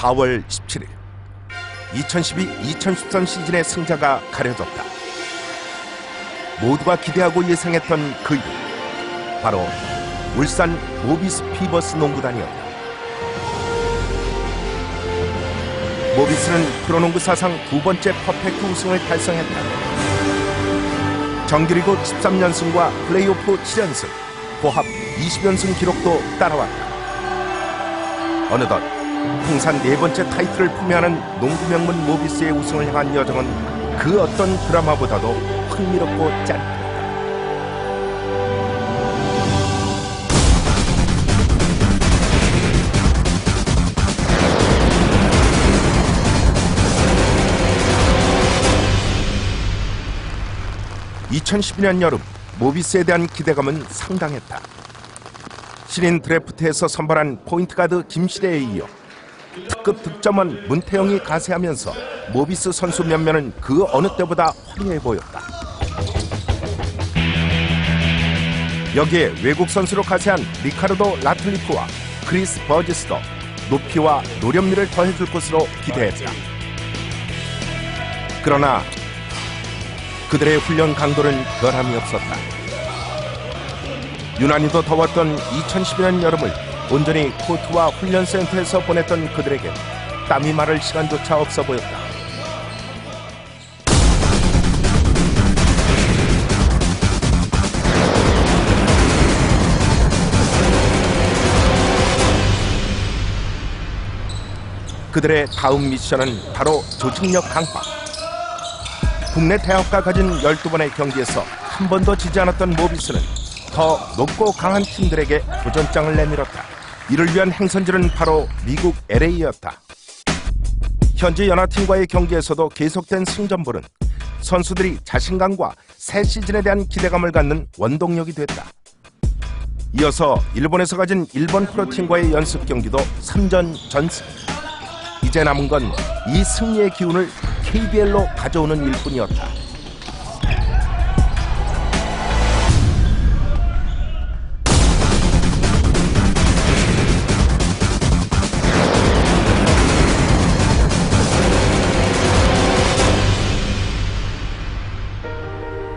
4월 17일 2012-2013 시즌의 승자가 가려졌다. 모두가 기대하고 예상했던 그 이름 바로 울산 모비스 피버스 농구단이었다. 모비스는 프로농구 사상 두 번째 퍼펙트 우승을 달성했다. 정규리그 13연승과 플레이오프 7연승, 고합 20연승 기록도 따라왔다. 어느덧 통산 네 번째 타이틀을 품여하는 농구 명문 모비스의 우승을 향한 여정은 그 어떤 드라마보다도 흥미롭고 짜릿했다. (2012년) 여름 모비스에 대한 기대감은 상당했다. 신인 드래프트에서 선발한 포인트 가드 김시대에 이어 특급 득점원 문태영이 가세하면서 모비스 선수 면면은 그 어느 때보다 화려해 보였다. 여기에 외국 선수로 가세한 리카르도 라틀리프와 크리스 버지스도 높이와 노련미를 더해줄 것으로 기대했다. 그러나 그들의 훈련 강도는 변함이 없었다. 유난히도 더웠던 2012년 여름을 온전히 코트와 훈련센터에서 보냈던 그들에게 땀이 마를 시간조차 없어 보였다. 그들의 다음 미션은 바로 조직력 강화. 국내 대학과 가진 12번의 경기에서 한 번도 지지 않았던 모비스는 더 높고 강한 팀들에게 도전장을 내밀었다. 이를 위한 행선지는 바로 미국 LA였다. 현재 연하팀과의 경기에서도 계속된 승전보는 선수들이 자신감과 새 시즌에 대한 기대감을 갖는 원동력이 됐다. 이어서 일본에서 가진 일본 프로팀과의 연습 경기도 3전 전승. 이제 남은 건 이 승리의 기운을 KBL로 가져오는 일뿐이었다.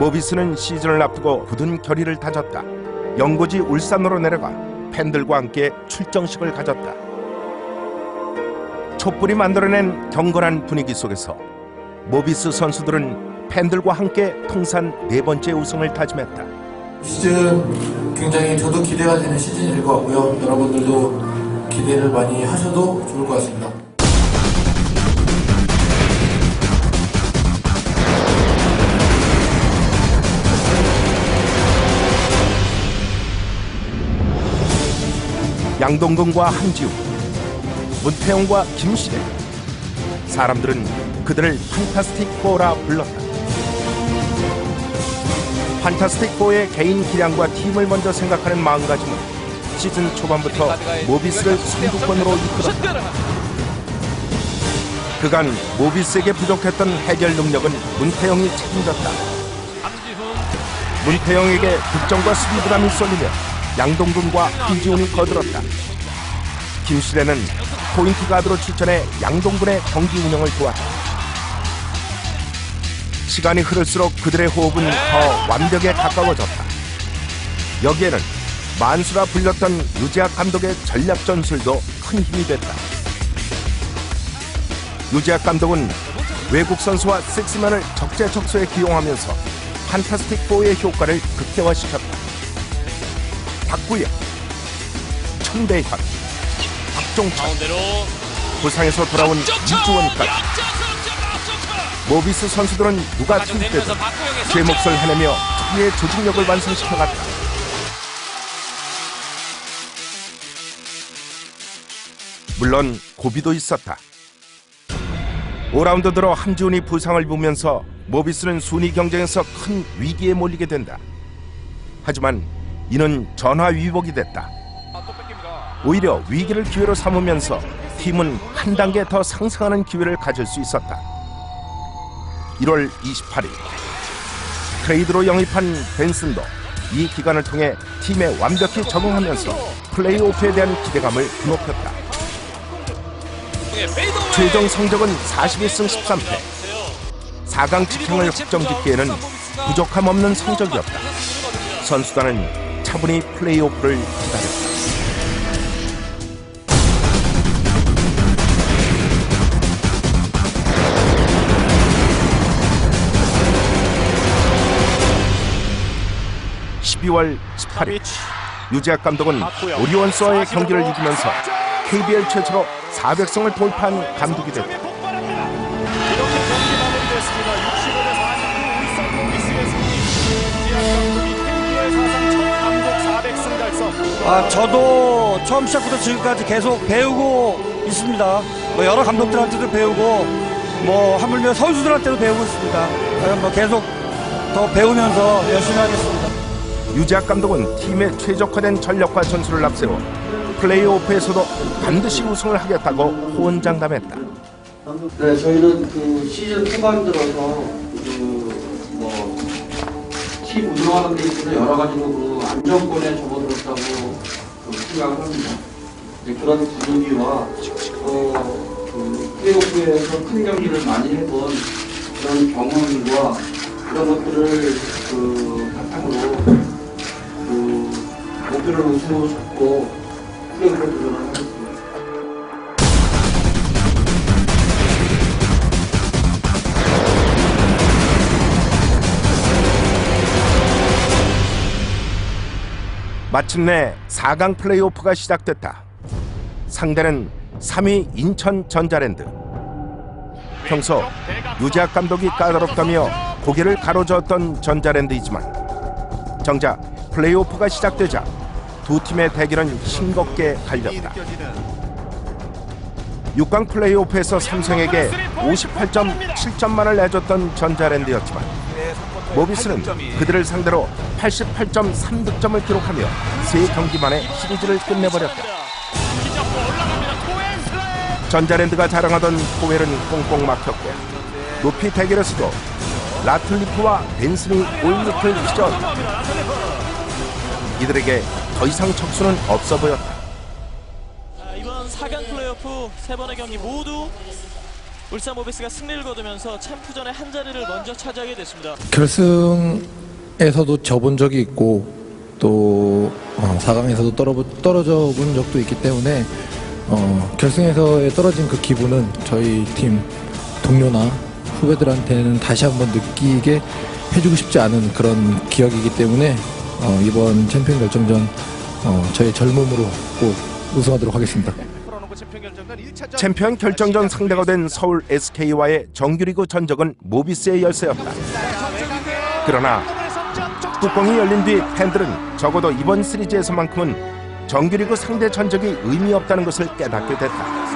모비스는 시즌을 앞두고 굳은 결의를 다졌다. 연고지 울산으로 내려가 팬들과 함께 출정식을 가졌다. 촛불이 만들어낸 경건한 분위기 속에서 모비스 선수들은 팬들과 함께 통산 네 번째 우승을 다짐했다. 시즌 굉장히 저도 기대가 되는 시즌이 될것 같고요. 여러분들도 기대를 많이 하셔도 좋을 것 같습니다. 양동근과 한지우, 문태영과 김시대. 사람들은 그들을 판타스틱 포라 불렀다. 판타스틱 포의 개인 기량과 팀을 먼저 생각하는 마음가짐은 시즌 초반부터 모비스를 선두권으로 이끌었다. 그간 모비스에게 부족했던 해결 능력은 문태영이 책임졌다. 문태영에게 득점과 수비 부담이 쏠리며 양동근과 한지훈이 거들었다. 김시래는 포인트 가드로 출전해 양동근의 경기 운영을 도왔다. 시간이 흐를수록 그들의 호흡은 더 완벽에 가까워졌다. 여기에는 만수라 불렸던 유재학 감독의 전략 전술도 큰 힘이 됐다. 유재학 감독은 외국 선수와 식스맨을 적재적소에 기용하면서 판타스틱 포의 효과를 극대화시켰다. 박구영, 천대현, 박종철, 가운데로 부상에서 돌아온 이주원까지 모비스 선수들은 누가 투입돼도 제 몫을 해내며 특유의 조직력을 완성시켜갔다. 물론 고비도 있었다. 5라운드 들어 한지훈이 부상을 입으면서 모비스는 순위 경쟁에서 큰 위기에 몰리게 된다. 하지만 이는 전화 위복이 됐다. 오히려 위기를 기회로 삼으면서 팀은 한 단계 더 상승하는 기회를 가질 수 있었다. 1월 28일 트레이드로 영입한 벤슨도 이 기간을 통해 팀에 완벽히 적응하면서 플레이오프에 대한 기대감을 높였다. 최종 성적은 41승 13패. 4강 직행을 확정짓기에는 부족함 없는 성적이었다. 선수단은 차분히 플레이오프를 기다렸다. (12월 18일) 유재학 감독은 오리온스와의 경기를 이기면서 KBL 최초로 400승을 돌파한 감독이 됐다. 아, 저도 처음 시작부터 지금까지 계속 배우고 있습니다. 뭐 여러 감독들한테도 배우고 뭐 하물며 선수들한테도 배우고 있습니다. 아, 뭐 계속 더 배우면서 열심히 하겠습니다. 유재학 감독은 팀의 최적화된 전력과 전술을 앞세워 플레이오프에서도 반드시 우승을 하겠다고 호언장담했다. 네, 저희는 그 시즌 후반 들어서 그뭐 팀 운영하는 데 있어서 여러 가지로 그 안정권에 접어 들었다고 그 생각을 합니다. 이제 그런 분위기와 또그 플레이오프에서 큰 경기를 많이 해본 그런 경험과 그런 것들을 그 바탕으로 그 목표를 플레이오프에 도전을 하겠 마침내 4강 플레이오프가 시작됐다. 상대는 3위 인천 전자랜드. 평소 유재학 감독이 까다롭다며 고개를 가로저었던 전자랜드이지만 정작 플레이오프가 시작되자 두 팀의 대결은 싱겁게 갈렸다. 6강 플레이오프에서 삼성에게 58.7점만을 내줬던 전자랜드였지만 모비스는 그들을 상대로 88.3득점을 기록하며 세 경기 만에 시리즈를 끝내버렸다. 전자랜드가 자랑하던 포웰은 꽁꽁 막혔고 높이 대결에서도 라틀리프와 벤슨이 올밑을 휘전 이들에게 더 이상 척수는 없어 보였다. 아, 이번 4강 플레이오프 세 번의 경기 모두 울산 모비스가 승리를 거두면서 챔프전의 한 자리를 먼저 차지하게 됐습니다. 결승 에서도 져본 적이 있고 또 어, 4강에서도 떨어, 떨어져 본 적도 있기 때문에 어, 결승에서의 떨어진 그 기분은 저희 팀 동료나 후배들한테는 다시 한번 느끼게 해주고 싶지 않은 그런 기억이기 때문에 어, 이번 챔피언 결정전 어, 저의 젊음으로 꼭 우승하도록 하겠습니다. 챔피언 결정전 상대가 된 서울 SK와의 정규리그 전적은 모비스의 열세였다. 그러나 뚜껑이 열린 뒤 팬들은 적어도 이번 시리즈에서만큼은 정규리그 상대 전적이 의미 없다는 것을 깨닫게 됐다.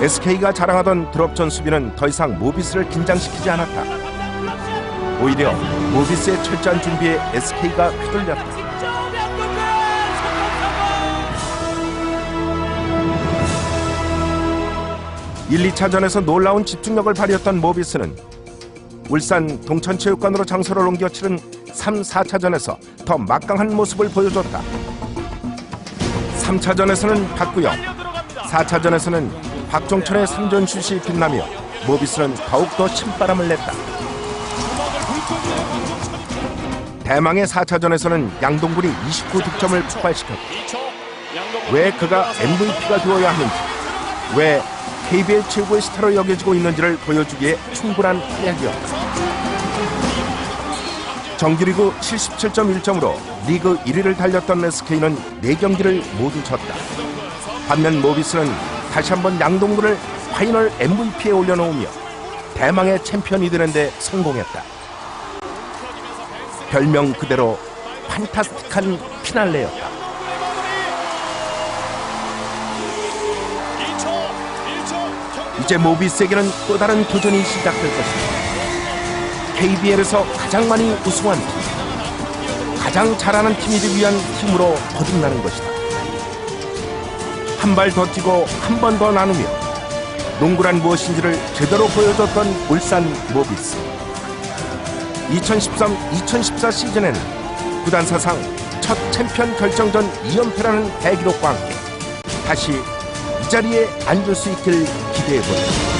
SK가 자랑하던 드롭전 수비는 더 이상 모비스를 긴장시키지 않았다. 오히려 모비스의 철저한 준비에 SK가 휘둘렸다. 1, 2차전에서 놀라운 집중력을 발휘했던 모비스는 울산 동천체육관으로 장소를 옮겨 치른 3, 4차전에서 더 막강한 모습을 보여줬다. 3차전에서는 박구영, 4차전에서는 박종철의 3전 슛이 빛나며 모비스는 더욱더 신바람을 냈다. 대망의 4차전에서는 양동근이 29득점을 폭발시켰다. 왜 그가 MVP가 되어야 하는지, 왜 KBL 최고의 스타로 여겨지고 있는지를 보여주기에 충분한 활약이었다. 정규리그 77.1점으로 리그 1위를 달렸던 SK는 4경기를 모두 졌다. 반면 모비스는 다시 한번 양동근을 파이널 MVP에 올려놓으며 대망의 챔피언이 되는 데 성공했다. 별명 그대로 판타스틱한 피날레였다. 2초. 1초. 경기 이제 모비스에게는 또 다른 도전이 시작될 것입니다. KBL에서 가장 많이 우승한 팀, 가장 잘하는 팀이기 위한 팀으로 거듭나는 것이다. 한 발 더 뛰고 한 번 더 나누며 농구란 무엇인지를 제대로 보여줬던 울산 모비스. 2013-2014 시즌에는 구단 사상 첫 챔피언 결정전 2연패라는 대기록과 함께 다시 이 자리에 앉을 수 있길 기대해 봅니다.